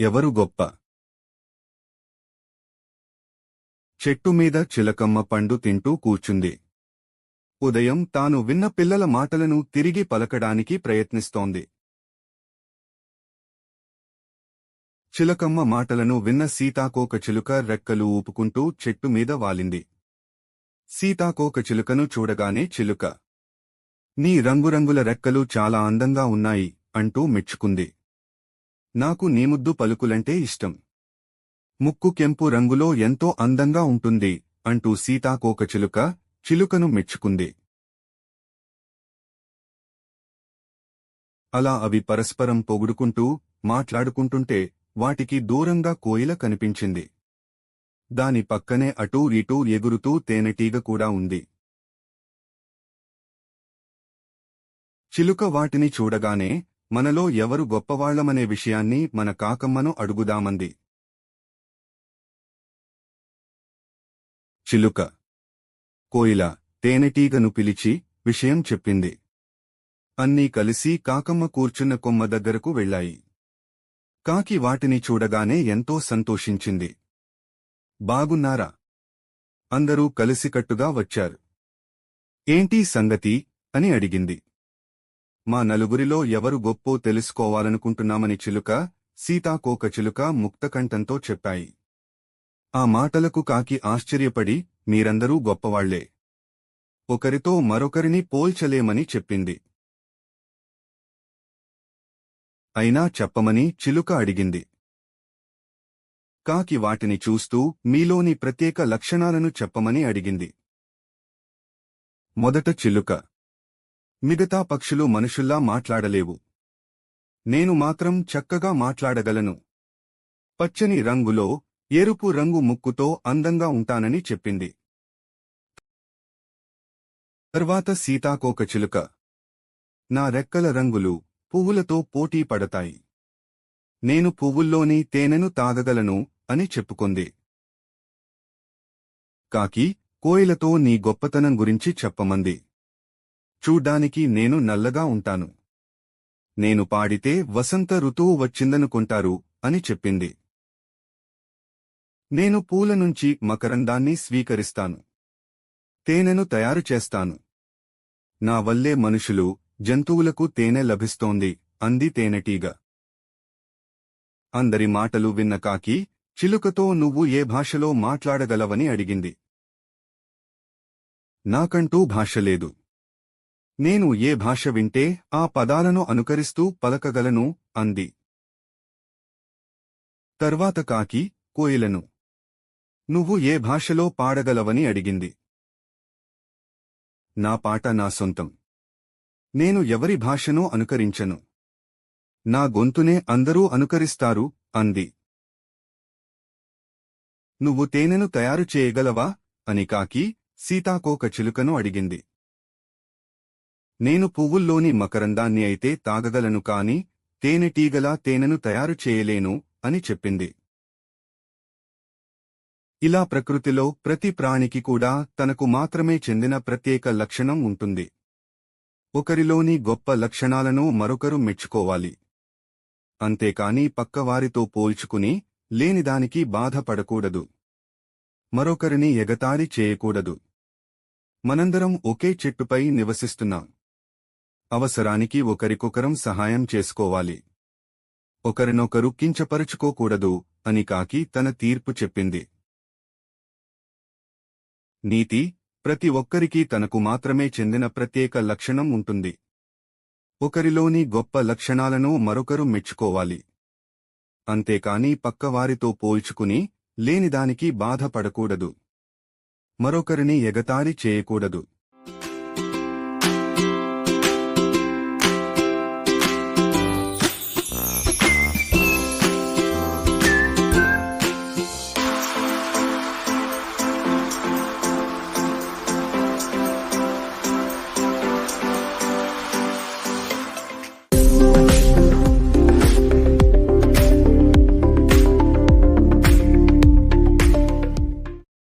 ఎవరు గొప్ప? చెట్టు మీద చిలకమ్మ పండు తింటూ కూర్చుంది. ఉదయం తాను విన్న పిల్లల మాటలను తిరిగి పలకడానికి ప్రయత్నిస్తోంది. చిలకమ్మ మాటలను విన్న సీతాకోక చిలుక రెక్కలు ఊపుకుంటూ చెట్టు మీద వాలింది. సీతాకోక చిలుకను చూడగానే చిలుక నీ రంగురంగుల రెక్కలు చాలా అందంగా ఉన్నాయి అంటూ మెచ్చుకుంది. నాకు నీముద్దు పలుకులంటే ఇష్టం. ముక్కు కెంపు రంగులో ఎంతో అందంగా ఉంటుంది అంటూ సీతాకోక చిలుక చిలుకను మెచ్చుకుంది. అలా అవి పరస్పరం పొగుడుకుంటూ మాట్లాడుకుంటుంటే వాటికి దూరంగా కోయిల కనిపించింది. దాని పక్కనే అటూ ఇటూ ఎగురుతూ తేనెటీగ కూడా ఉంది. చిలుక వాటిని చూడగానే మనలో ఎవరు గొప్పవాళ్ళమనే విషయాన్ని మన కాకమ్మను అడుగుదామంది. చిలుక. కోయిల. తేనెటీగను పిలిచి విషయం చెప్పింది. అన్నీ కలిసి కాకమ్మ కూర్చున్న కొమ్మ దగ్గరకు వెళ్ళాయి. కాకి వాటిని చూడగానే ఎంతో సంతోషించింది. బాగున్నారా? అందరూ కలిసికట్టుగా వచ్చారు. ఏంటీ సంగతి? అని అడిగింది. మా నలుగురిలో ఎవరు గొప్పో తెలుసుకోవాలనుకుంటున్నామని చిలుక సీతాకోక చిలుక ముక్తకంఠంతో చెప్పాయి. ఆ మాటలకు కాకి ఆశ్చర్యపడి మీరందరూ గొప్పవాళ్ళే. ఒకరితో మరొకరిని పోల్చలేమని చెప్పింది. అయినా చెప్పమని చిలుక అడిగింది. కాకి వాటిని చూస్తూ మీలోని ప్రత్యేక లక్షణాలను చెప్పమని అడిగింది. మొదట చిలుక మిగతా పక్షులు మనుషుల్లా మాట్లాడలేవు. నేను మాత్రం చక్కగా మాట్లాడగలను. పచ్చని రంగులో ఎరుపు రంగు ముక్కుతో అందంగా ఉంటానని చెప్పింది. తర్వాత సీతాకోకచిలుక నా రెక్కల రంగులు పువ్వులతో పోటీ పడతాయి. నేను పువ్వుల్లోని తేనెను తాగగలను అని చెప్పుకుంది. కాకి కోయిలతో నీ గొప్పతనం గురించి చెప్పమంది. చూడ్డానికి నేను నల్లగా ఉంటాను. నేను పాడితే వసంత ఋతువు వచ్చిందనుకుంటారు అని చెప్పింది. నేను పూల నుంచి మకరందాన్ని స్వీకరిస్తాను. తేనెను తయారు చేస్తాను. నా వల్లే మనుషులు జంతువులకు తేనె లభిస్తోంది అంది తేనెటీగ. అందరి మాటలు విన్న కాకి చిలుకతో నువ్వు ఏ భాషలో మాట్లాడగలవని అడిగింది. నాకంటూ భాష లేదు. నేను ఏ భాష వింటే ఆ పదాలను అనుకరిస్తూ పలకగలను అంది. తర్వాత కాకి కోయిలను. నువ్వు ఏ భాషలో పాడగలవని అడిగింది. నా పాట నా సొంతం. నేను ఎవరి భాషను అనుకరించను. నా గొంతునే అందరూ అనుకరిస్తారు అంది. నువ్వు తేనెను తయారు చేయగలవా? అని కాకి సీతాకోక చిలుకను అడిగింది. నేను పువ్వుల్లోని మకరందాన్ని అయితే తాగగలను కాని తేనెటీగలా తేనెను తయారు చేయలేను అని చెప్పింది. ఇలా ప్రకృతిలో ప్రతి ప్రాణికి కూడా తనకు మాత్రమే చెందిన ప్రత్యేక లక్షణం ఉంటుంది. ఒకరిలోని గొప్ప లక్షణాలను మరొకరు మెచ్చుకోవాలి. అంతేకాని పక్కవారితో పోల్చుకుని లేనిదానికి బాధపడకూడదు. మరొకరిని ఎగతాళి చేయకూడదు. మనందరం ఒకే చెట్టుపై నివసిస్తున్నాం. అవసరానికి ఒకరికొకరం సహాయం చేసుకోవాలి. ఒకరినొకరు కించపరుచుకోకూడదు అని కాకి తన తీర్పు చెప్పింది. నీతి ప్రతి ఒక్కరికీ తనకు మాత్రమే చెందిన ప్రత్యేక లక్షణం ఉంటుంది. ఒకరిలోని గొప్ప లక్షణాలను మరొకరు మెచ్చుకోవాలి. అంతేకాని పక్కవారితో పోల్చుకుని లేనిదానికి బాధపడకూడదు. మరొకరిని ఎగతాళి చేయకూడదు.